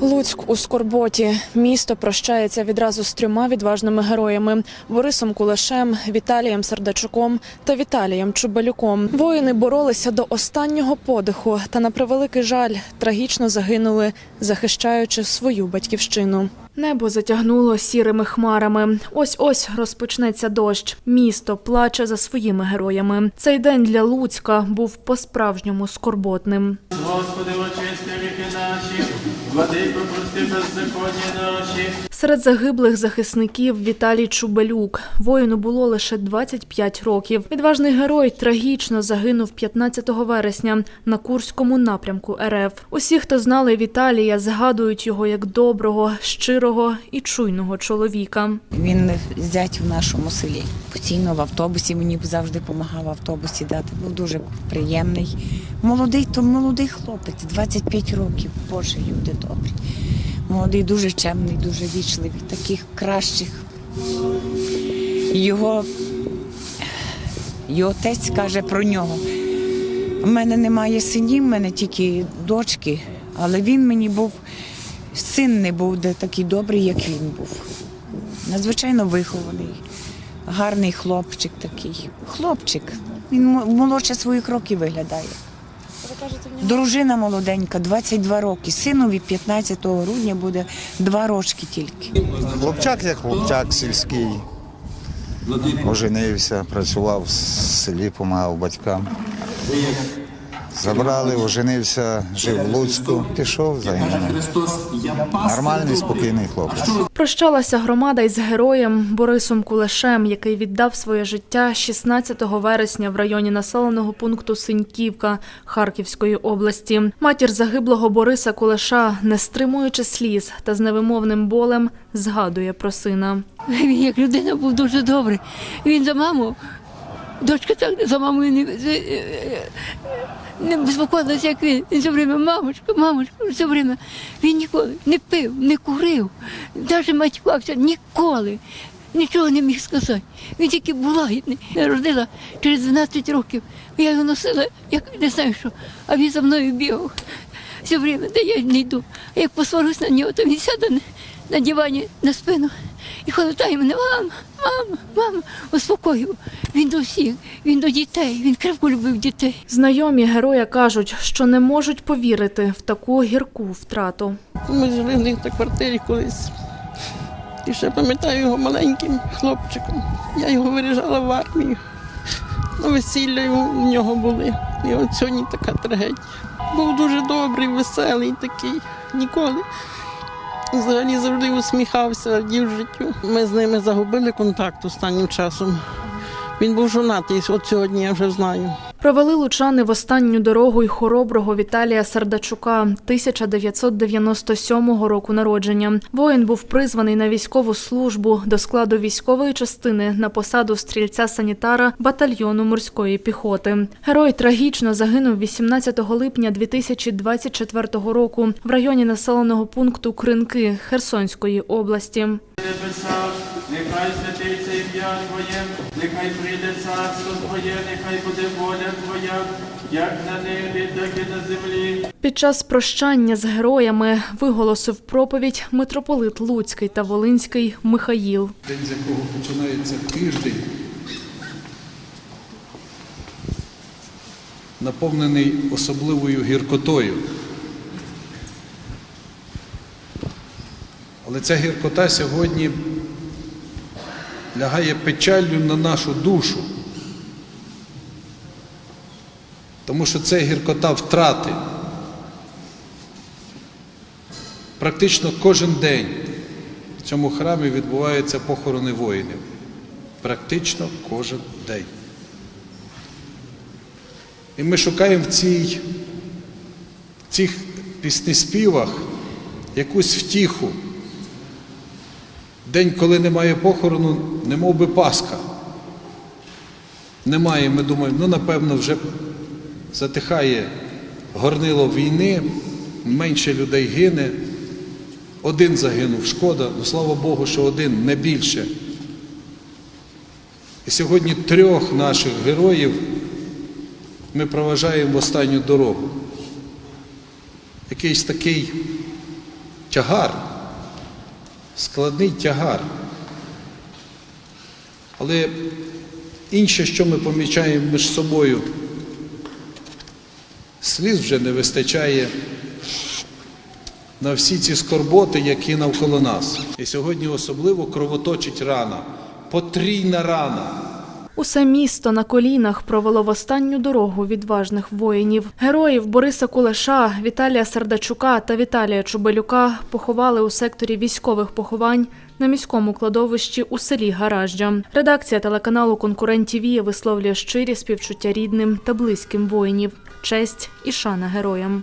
Луцьк у скорботі. Місто прощається відразу з трьома відважними героями: Борисом Кулешем, Віталієм Сердачуком та Віталієм Чубалюком. Воїни боролися до останнього подиху та, на превеликий жаль, трагічно загинули, захищаючи свою батьківщину. Небо затягнуло сірими хмарами. Ось ось розпочнеться дощ. Місто плаче за своїми героями. Цей день для Луцька був по-справжньому скорботним. Господи, віки наші, владико, прости беззаконні наші. Серед загиблих захисників Віталій Чубелюк. Воїну було лише 25 років. Відважний герой трагічно загинув 15 вересня на Курському напрямку РФ. Усі, хто знали Віталія, згадують його як доброго, щирого і чуйного чоловіка. Він зять в нашому селі. Постійно в автобусі мені завжди допомагав в автобусі дати. Був дуже приємний. Молодий, то молодий хлопець, 25 років. Боже, люди добрі. Молодий, дуже чемний, дуже вічливий, таких кращих. Його, його отець каже про нього. У мене немає синів, в мене тільки дочки, але він мені був син не був де такий добрий, як він був. Надзвичайно вихований, гарний хлопчик такий. Хлопчик. Він молодше своїх років виглядає. Дружина молоденька, 22 роки. Синові 15 грудня буде 2 рочки тільки. Хлопчак як хлопчак сільський. Оженився, працював в селі, допомагав батькам. Забрали, оженився, жив в Луцьку, пішов, загинув. Нормальний, спокійний хлопець. Прощалася громада із героєм Борисом Кулешем, який віддав своє життя 16 вересня в районі населеного пункту Синьківка Харківської області. Матір загиблого Бориса Кулеша, не стримуючи сліз та з невимовним болем, згадує про сина. Він як людина був дуже добрий. Він за маму, дочка так за мамою не, не безпокоїлася, як він. Він все время, мамочка, мамочка, все время. Він ніколи не пив, не курив, навіть матюкався, ніколи. Нічого не міг сказати. Він тільки був лагідний. Я родила через 12 років. Я його носила, як не знаю що, а він за мною бігав. Все время, де я не йду. А як посварюсь на нього, то він сяде на, на дивані на спину і холотає мене, мама, мама, мама, успокоював. Він до всіх, він до дітей, він крепко любив дітей. Знайомі героя кажуть, що не можуть повірити в таку гірку втрату. Ми жили в них на квартирі колись. І ще пам'ятаю його маленьким хлопчиком. Я його виріжала в армію. На весілля у нього були. І от сьогодні така трагедія. Був дуже добрий, веселий такий. Ніколи. Взагалі завжди усміхався, радів життю. Ми з ними загубили контакт останнім часом. Він був жонатий, от сьогодні я вже знаю. Провели лучани в останню дорогу й хороброго Віталія Сардачука 1997 року народження. Воїн був призваний на військову службу до складу військової частини на посаду стрільця-санітара батальйону морської піхоти. Герой трагічно загинув 18 липня 2024 року в районі населеного пункту Кринки Херсонської області. Нехай святиться ім'я Твоє, нехай прийде царство Твоє, нехай буде воля Твоя, як на небі, так і на землі. Під час прощання з героями виголосив проповідь митрополит Луцький та Волинський Михаїл. день, з якого починається тиждень, наповнений особливою гіркотою. Але ця гіркота сьогодні лягає печаллю на нашу душу, тому що це гіркота втрати. Практично кожен день в цьому храмі відбуваються похорони воїнів. Практично кожен день. І ми шукаємо в цій, цих піснеспівах якусь втіху. День, коли немає похорону, не мов би Пасха. Немає, ми думаємо, ну напевно, вже затихає горнило війни, менше людей гине. Один загинув, шкода, ну слава Богу, що один, не більше. І сьогодні трьох наших героїв ми проважаємо в останню дорогу. Якийсь такий тягар, складний тягар. Але інше, що ми помічаємо між собою, сліз вже не вистачає на всі ці скорботи, які навколо нас. І сьогодні особливо кровоточить рана, потрійна рана. Усе місто на колінах провело в останню дорогу відважних воїнів. Героїв Бориса Кулеша, Віталія Сардачука та Віталія Чубелюка поховали у секторі військових поховань на міському кладовищі у селі Гаражджа. Редакція телеканалу Конкурент ТІВІ висловлює щирі співчуття рідним та близьким воїнів, честь і шана героям.